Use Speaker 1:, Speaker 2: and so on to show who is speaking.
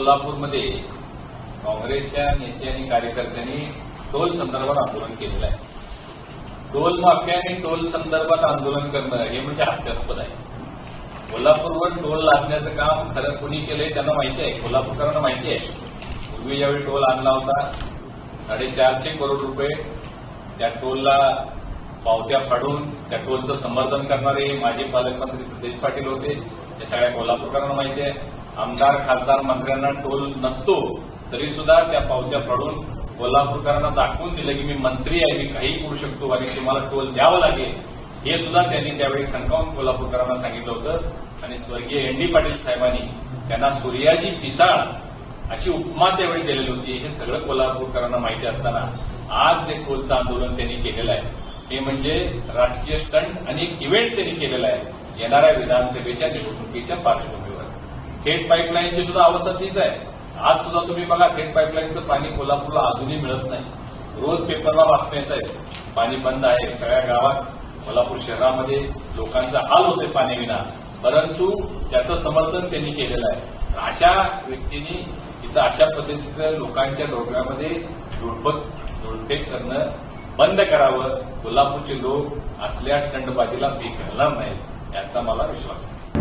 Speaker 1: कोल्हापूरमध्ये काँग्रेसच्या नेते आणि कार्यकर्त्यांनी टोल संदर्भात आंदोलन केलेलं आहे. टोल माफिया आणि टोल संदर्भात आंदोलन करणं हे म्हणजे हास्यास्पद आहे. कोल्हापूरवर टोल लादण्याचं काम खरं कुणी केलंय त्यांना माहिती आहे. कोल्हापूरकरांना माहिती आहे. पूर्वी ज्यावेळी टोल आणला होता साडेचारशे करोड रुपये त्या टोलला पावत्या फाडून त्या टोलचं समर्थन करणारे माजी पालकमंत्री सुदेश पाटील होते. हे सगळ्या कोल्हापूरकरांना माहिती आहे. आमदार खासदार मंत्र्यांना टोल नसतो तरी सुद्धा त्या पावत्या फाडून कोल्हापूरकरांना दाखवून दिलं की मी मंत्री आहे मी काही करू शकतो आणि तुम्हाला टोल द्यावं लागेल. हे सुद्धा त्यांनी त्यावेळी खणकावून कोल्हापूरकरांना सांगितलं होतं. आणि स्वर्गीय एन डी पाटील साहेबांनी त्यांना सूर्याजी पिसाळ अशी उपमा त्यावेळी दिलेली होती. हे सगळं कोल्हापूरकरांना माहिती असताना आज जे टोलचं आंदोलन त्यांनी केलेलं आहे हे म्हणजे राजकीय स्टंट आणि एक इव्हेंट त्यांनी केलेला आहे. येणाऱ्या विधानसभेच्या निवडणुकीच्या पार्श्वभूमीवर. थेट पाईपलाईनची सुद्धा अवस्था तीच आहे. आज सुद्धा तुम्ही बघा थेट पाईपलाईनचं पाणी कोल्हापूरला अजूनही मिळत नाही. रोज पेपरला बातम्या येत आहेत पाणी बंद आहे सगळ्या गावात. कोल्हापूर शहरामध्ये लोकांचा हाल होतोय पाण्याविना परंतु त्याचं समर्थन त्यांनी केलेलं आहे. अशा व्यक्तींनी इथं अशा पद्धतीचं लोकांच्या डोक्यामध्ये धुडबक धुडफेक करणं बंद करावं. कोल्हापूरचे लोक असल्या स्टंडबाजीला पीक घालणार नाहीत याचा मला विश्वास आहे.